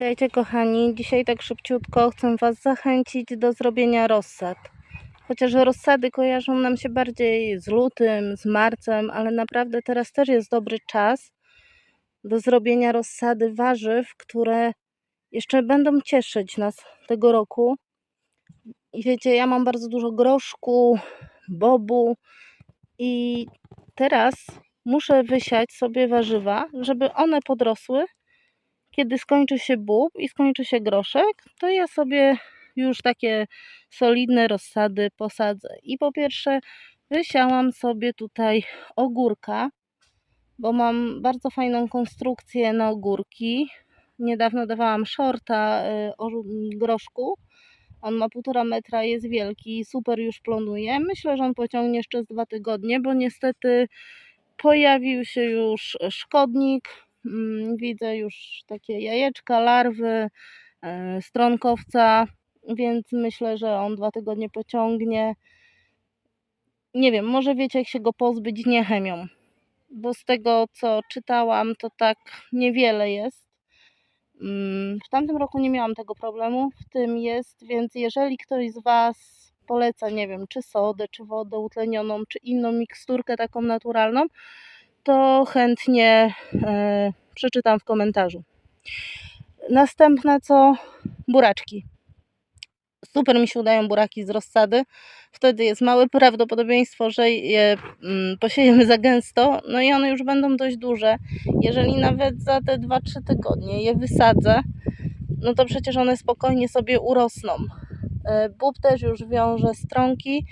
Witajcie kochani, dzisiaj tak szybciutko chcę Was zachęcić do zrobienia rozsad. Chociaż rozsady kojarzą nam się bardziej z lutym, z marcem, ale naprawdę teraz też jest dobry czas do zrobienia rozsady warzyw, które jeszcze będą cieszyć nas tego roku. I wiecie, ja mam bardzo dużo groszku, bobu i teraz muszę wysiać sobie warzywa, żeby one podrosły kiedy skończy się bób i skończy się groszek, to ja sobie już takie solidne rozsady posadzę. I po pierwsze wysiałam sobie tutaj ogórka, bo mam bardzo fajną konstrukcję na ogórki. Niedawno dawałam shorta y, groszku. On ma półtora metra, jest wielki, super już plonuje. Myślę, że on pociągnie jeszcze z dwa tygodnie, bo niestety pojawił się już szkodnik, widzę już takie jajeczka, larwy, e, stronkowca, więc myślę, że on dwa tygodnie pociągnie. Nie wiem, może wiecie, jak się go pozbyć nie chemią, bo z tego co czytałam, to tak niewiele jest. Mm, w tamtym roku nie miałam tego problemu, w tym jest, więc jeżeli ktoś z Was poleca, nie wiem, czy sodę, czy wodę utlenioną, czy inną miksturkę taką naturalną, to chętnie e, przeczytam w komentarzu. Następne co? Buraczki. Super mi się udają buraki z rozsady. Wtedy jest małe prawdopodobieństwo, że je mm, posiejemy za gęsto. No i one już będą dość duże. Jeżeli nawet za te 2-3 tygodnie je wysadzę, no to przecież one spokojnie sobie urosną. E, bób też już wiąże stronki,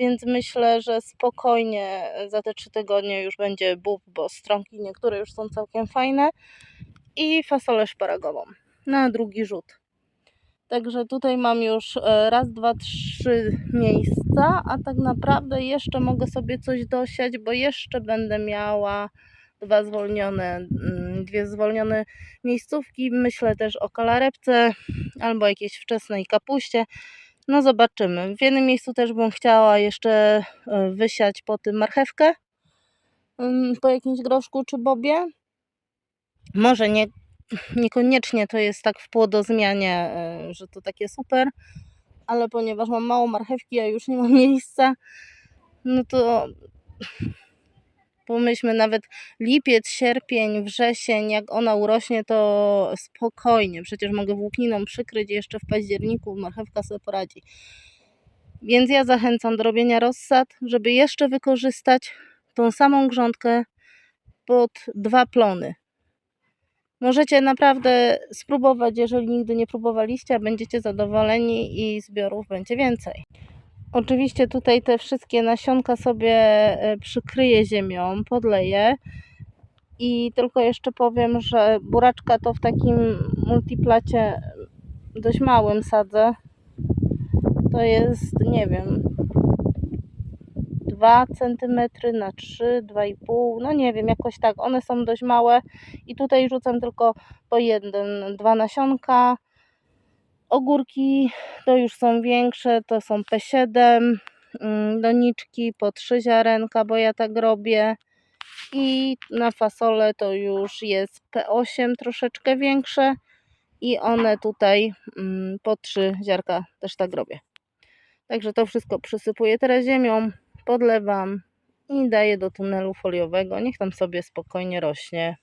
więc myślę, że spokojnie za te 3 tygodnie już będzie bób, bo stronki niektóre już są całkiem fajne i fasolę szparagową na drugi rzut. Także tutaj mam już e, raz, dwa, trzy miejsca, a tak naprawdę jeszcze mogę sobie coś dosiać, bo jeszcze będę miała dwa zwolnione, mm, dwie zwolnione miejscówki. Myślę też o kalarepce albo jakiejś wczesnej kapuście. No zobaczymy. W jednym miejscu też bym chciała jeszcze e, wysiać po tym marchewkę. Po jakimś groszku czy bobie. Może nie, niekoniecznie to jest tak w płodozmianie, e, że to takie super, ale ponieważ mam mało marchewki, a już nie mam miejsca, no to pomyślmy nawet lipiec, sierpień, wrzesień, jak ona urośnie, to spokojnie. Przecież mogę włókniną przykryć jeszcze w październiku, marchewka sobie poradzi. Więc ja zachęcam do robienia rozsad, żeby jeszcze wykorzystać tą samą grządkę pod dwa plony. Możecie naprawdę spróbować, jeżeli nigdy nie próbowaliście, a będziecie zadowoleni i zbiorów będzie więcej. Oczywiście tutaj te wszystkie nasionka sobie e, przykryję ziemią, podleję. I tylko jeszcze powiem, że buraczka to w takim multiplacie dość małym sadzę. To jest, nie wiem, 2 cm na 3, 2,5, no nie wiem, jakoś tak. One są dość małe i tutaj rzucam tylko po jeden, dwa nasionka. Ogórki to już są większe, to są P7, mm, doniczki po 3 ziarenka, bo ja tak robię. I na fasolę to już jest P8 troszeczkę większe i one tutaj mm, po 3 ziarka też tak robię. Także to wszystko przysypuję teraz ziemią, podlewam i daję do tunelu foliowego. Niech tam sobie spokojnie rośnie.